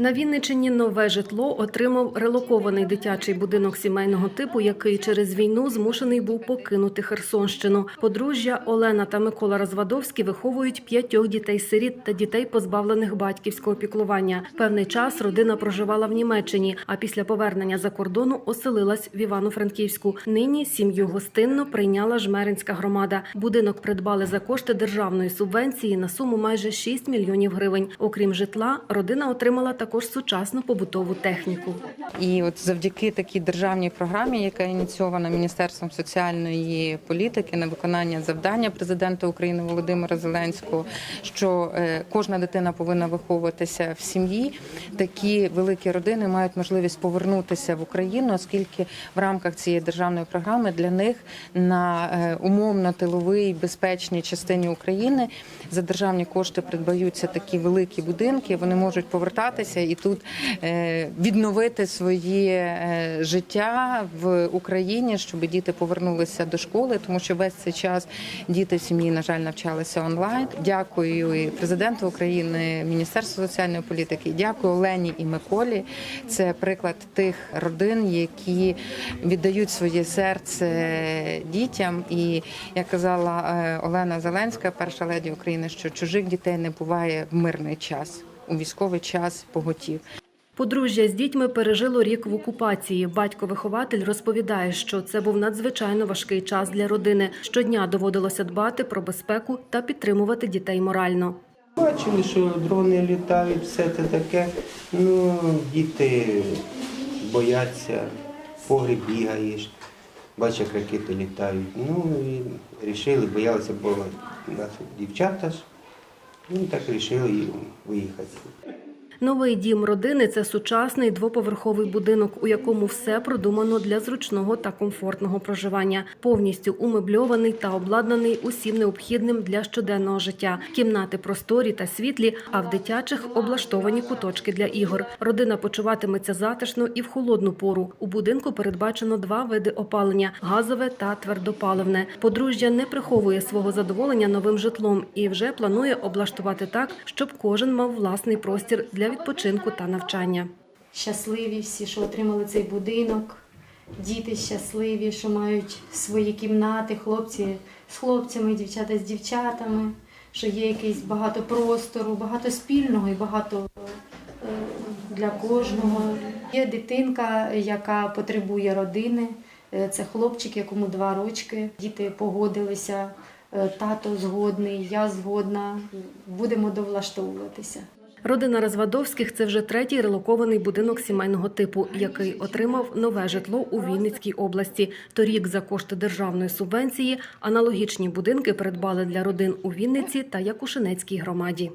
На Вінничині нове житло отримав релокований дитячий будинок сімейного типу, який через війну змушений був покинути Херсонщину. Подружжя Олена та Микола Розвадовські виховують п'ятьох дітей-сиріт та дітей, позбавлених батьківського піклування. Певний час родина проживала в Німеччині, а після повернення за кордону оселилась в Івано-Франківську. Нині сім'ю гостинно прийняла жмеринська громада. Будинок придбали за кошти державної субвенції на суму майже 6 мільйонів гривень. Окрім житла, родина отримала також сучасну побутову техніку. І от завдяки такій державній програмі, яка ініційована Міністерством соціальної політики на виконання завдання президента України Володимира Зеленського, що е, кожна дитина повинна виховуватися в сім'ї. Такі великі родини мають можливість повернутися в Україну, оскільки в рамках цієї державної програми для них на е, умовно тиловій безпечній частині України за державні кошти придбаються такі великі будинки. Вони можуть повертатися і тут е, відновити своє е, життя в Україні, щоб діти повернулися до школи, тому що весь цей час діти в сім'ї, на жаль, навчалися онлайн. Дякую і президенту України, Міністерству соціальної політики. Дякую Олені і Миколі. Це приклад тих родин, які віддають своє серце дітям. І як казала е, Олена Зеленська, перша леді України, що чужих дітей не буває в мирний час. У військовий час поготів. Подружжя з дітьми пережило рік в окупації. Батько-вихователь розповідає, що це був надзвичайно важкий час для родини. Щодня доводилося дбати про безпеку та підтримувати дітей морально. Бачили, що дрони літають, все це таке. Ну, діти бояться, погріб бігаєш, бачиш, як ракети літають. Ну і вирішили, боялися, бо нас дівчата ж. Ну, так вирішили виїхати. Новий дім родини це сучасний двоповерховий будинок, у якому все продумано для зручного та комфортного проживання, повністю умебльований та обладнаний усім необхідним для щоденного життя. Кімнати просторі та світлі, а в дитячих облаштовані куточки для ігор. Родина почуватиметься затишно і в холодну пору. У будинку передбачено два види опалення газове та твердопаливне. Подружжя не приховує свого задоволення новим житлом і вже планує облаштувати так, щоб кожен мав власний простір для відпочинку та навчання. щасливі всі, що отримали цей будинок. Діти щасливі, що мають свої кімнати, хлопці з хлопцями, дівчата з дівчатами, що є якийсь багато простору, багато спільного і багато е, для кожного. Є дитинка, яка потребує родини. Е, Це хлопчик, якому два рочки. Діти погодилися, е, тато згодний, я згодна. Будемо довлаштовуватися. Родина Розвадовських це вже третій релокований будинок сімейного типу, який отримав нове житло у Вінницькій області. Торік за кошти державної субвенції аналогічні будинки придбали для родин у Вінниці та Якушинецькій громаді.